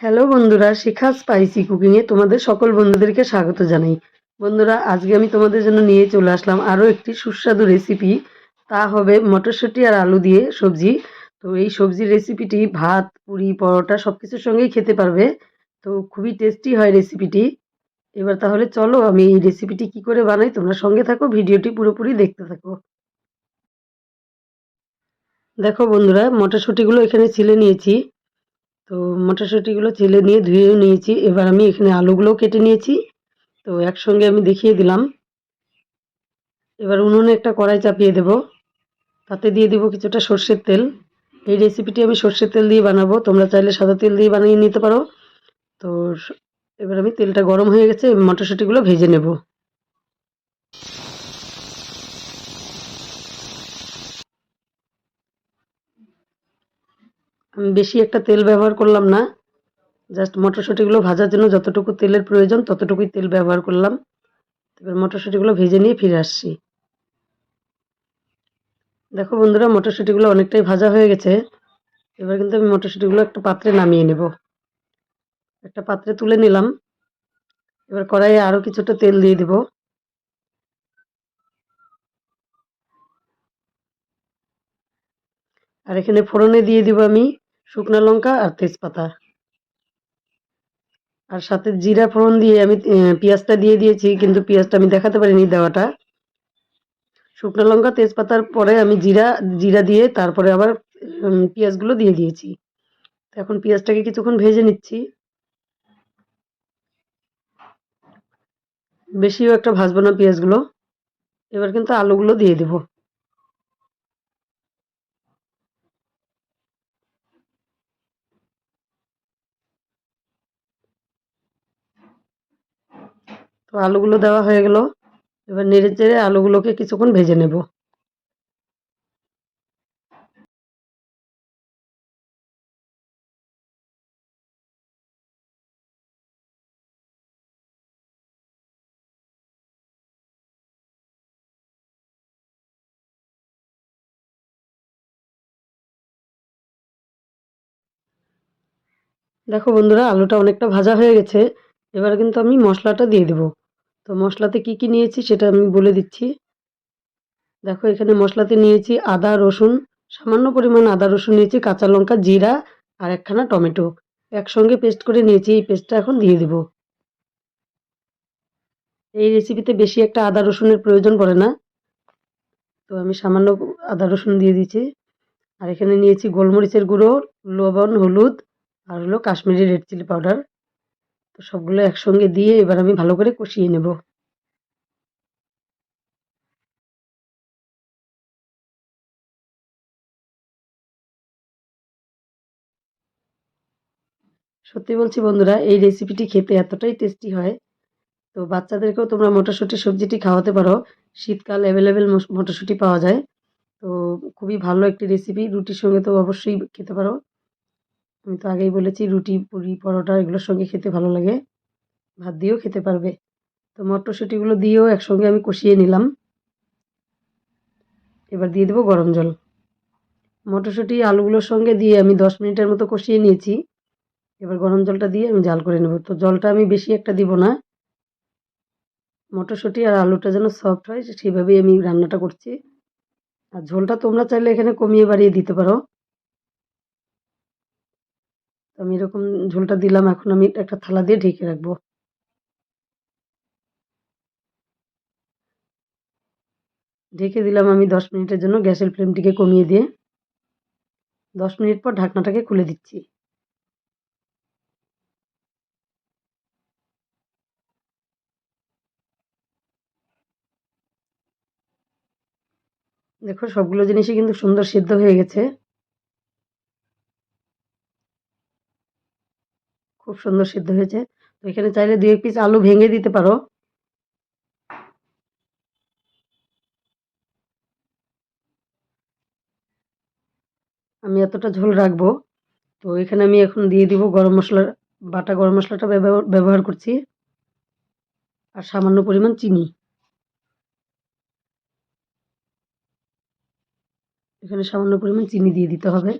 Hello বন্ধুরা, শিখা spicy কুকিংয়ে তোমাদের সকল বন্ধুদেরকে স্বাগত জানাই। বন্ধুরা, আজকে আমি তোমাদের জন্য নিয়ে চলে আসলাম আরও একটি সুস্বাদু রেসিপি তা হবে মটরশুঁটি আর আলু দিয়ে সবজি। তো এই সবজির রেসিপিটি ভাত, পুরি, পরোটা সব কিছুর সঙ্গেই খেতে পারবে। তো খুবই টেস্টি হয় রেসিপিটি এবার তাহলে চলো আমি এই রেসিপিটি কি করে বানাই, তোমরা সঙ্গে থাকো ভিডিওটি পুরোপুরি দেখতে থাকো। দেখো বন্ধুরা, মটরশুঁটিগুলো এখানে ছিলে নিয়েছি। তো মটরশুঁটিগুলো ছেলে নিয়ে ধুয়েও নিয়েছি। এবার আমি এখানে আলুগুলোও কেটে নিয়েছি। তো একসঙ্গে আমি দেখিয়ে দিলাম। এবার উনুনে একটা কড়াই চাপিয়ে দেব। তাতে দিয়ে দেবো কিছুটা সর্ষের তেল। এই রেসিপিটি আমি সর্ষের তেল দিয়ে বানাবো। তোমরা চাইলে সাদা তেল দিয়ে বানিয়ে নিতে পারো। তো এবার আমি তেলটা গরম হয়ে গেছে। মটরশুঁটিগুলো ভেজে নেব। আমি বেশি একটা তেল ব্যবহার করলাম না। জাস্ট মটরশুঁটিগুলো ভাজার জন্য যতটুকু তেলের প্রয়োজন ততটুকুই তেল ব্যবহার করলাম। এবার মটরশুঁটিগুলো ভেজে নিয়ে ফিরে আসছি। দেখো বন্ধুরা, মটরশুঁটিগুলো অনেকটাই ভাজা হয়ে গেছে। এবার কিন্তু আমি মটরশুঁটিগুলো একটা পাত্রে নামিয়ে নেব। একটা পাত্রে তুলে নিলাম। এবার কড়াইয়ে আরও কিছুটা তেল দিয়ে দেব। আর এখানে ফোড়নে দিয়ে দিব আমি। শুকনো লঙ্কা আর তেজপাতা। আর সাথে জিরা ফোড়ন দিয়ে আমি পেঁয়াজটা দিয়ে দিয়েছি, কিন্তু পেঁয়াজটা আমি দেখাতে পারিনি দেওয়াটা। শুকনো লঙ্কা, তেজপাতার পরে আমি জিরা জিরা দিয়ে তারপরে আবার পেঁয়াজগুলো দিয়ে দিয়েছি। এখন পেঁয়াজটাকে কিছুক্ষণ ভেজে নিচ্ছি। বেশিও একটা ভাজবো না পেঁয়াজগুলো। এবার কিন্তু আলুগুলো দিয়ে দেবো। তো আলুগুলো দেওয়া হয়ে গেল। এবার নেড়ে চেড়ে আলুগুলোকে কিছুক্ষণ ভেজে নেব। দেখো বন্ধুরা, আলুটা অনেকটা ভাজা হয়ে গেছে। এবার কিন্তু আমি মশলাটা দিয়ে দেবো। তো মশলাতে কি কি নিয়েছি সেটা আমি বলে দিচ্ছি। দেখো, এখানে মশলাতে নিয়েছি আদা, রসুন, সামান্য পরিমাণ আদা, রসুন নিয়েছি, কাঁচা লঙ্কা, জিরা আর একখানা টমেটো। একসঙ্গে পেস্ট করে নিয়েছি, এই পেস্টটা এখন দিয়ে দেব। এই রেসিপিতে বেশি একটা আদা, রসুনের প্রয়োজন পড়ে না। তো আমি সামান্য আদা, রসুন দিয়ে দিচ্ছি আর এখানে নিয়েছি গোলমরিচের গুঁড়ো, লবণ, হলুদ আর হলো কাশ্মীরি রেড চিলি পাউডার। তো সবগুলো একসঙ্গে দিয়ে এবার আমি ভালো করে কষিয়ে নেব। সত্যি বলছি বন্ধুরা, এই রেসিপিটি খেতে এতটাই টেস্টি হয়। তো বাচ্চাদেরকেও তোমরা মটরশুঁটি সবজিটি খাওয়াতে পারো। শীতকাল অ্যাভেলেবেল মটরশুঁটি পাওয়া যায়। তো খুবই ভালো একটি রেসিপি রুটির সঙ্গে তো অবশ্যই খেতে পারো। আমি তো আগেই বলেছি রুটি, পুরি, পরোটা এগুলোর সঙ্গে খেতে ভালো লাগে। ভাত দিয়েও খেতে পারবে। তো মটরশুঁটিগুলো দিয়েও একসঙ্গে আমি কষিয়ে নিলাম। এবার দিয়ে দেবো গরম জল। মটরশুঁটি, আলুগুলোর সঙ্গে দিয়ে আমি দশ মিনিটের মতো কষিয়ে নিয়েছি। এবার গরম জলটা দিয়ে আমি জাল করে নেব। তো জলটা আমি বেশি একটা দিব না। মটরশুঁটি আর আলুটা যেন সফট হয় সেইভাবেই আমি রান্নাটা করছি। আর ঝোলটা তোমরা চাইলে এখানে কমিয়ে বাড়িয়ে দিতে পারো। আমি এরকম ঝোলটা দিলাম, এখন আমি একটা থালা দিয়ে ঢেকে রাখব। ঢেকে দিলাম আমি দশ মিনিটের জন্য গ্যাসের ফ্লেমটিকে কমিয়ে দিয়ে। দশ মিনিট পর ঢাকনাটাকে খুলে দিচ্ছি। দেখো সবগুলো জিনিসই কিন্তু সুন্দর সিদ্ধ হয়ে গেছে। খুব সুন্দর সিদ্ধ হয়েছে। তো এখানে চাইলে দু এক পিস আলু ভেঙে দিতে পারো। আমি এতটা ঝোল রাখব। তো এখানে আমি এখন দিয়ে দিব গরম মশলা বাটা, গরম মশলাটা ব্যবহার করছি। আর সামান্য পরিমাণ চিনি। এখানে সামান্য পরিমাণ চিনি দিয়ে দিতে হবে।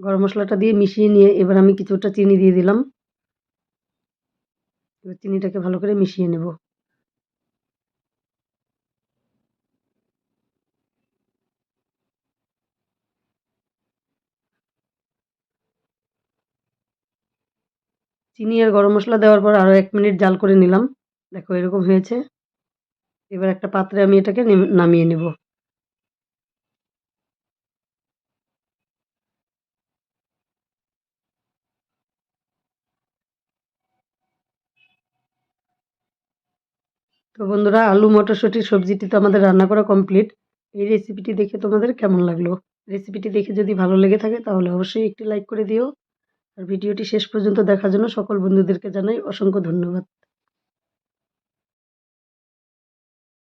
গরম মশলাটা দিয়ে মিশিয়ে নিয়ে এবার আমি কিছুটা চিনি দিয়ে দিলাম। এবার চিনিটাকে ভালো করে মিশিয়ে নেব। চিনি আর গরম মশলা দেওয়ার পর আরও এক মিনিট জাল করে নিলাম। দেখো এরকম হয়েছে। এবার একটা পাত্রে আমি এটাকে নামিয়ে নেব। তো বন্ধুরা, আলু মটরশুঁটির সবজিটি তো আমাদের রান্না করা কমপ্লিট এই রেসিপিটি দেখে তোমাদের কেমন লাগল? রেসিপিটি দেখে যদি ভালো লেগে থাকে, তাহলে অবশ্যই একটি লাইক করে দিও। আর ভিডিওটি শেষ পর্যন্ত দেখার জন্য সকল বন্ধুদেরকে জানাই অসংখ্য ধন্যবাদ।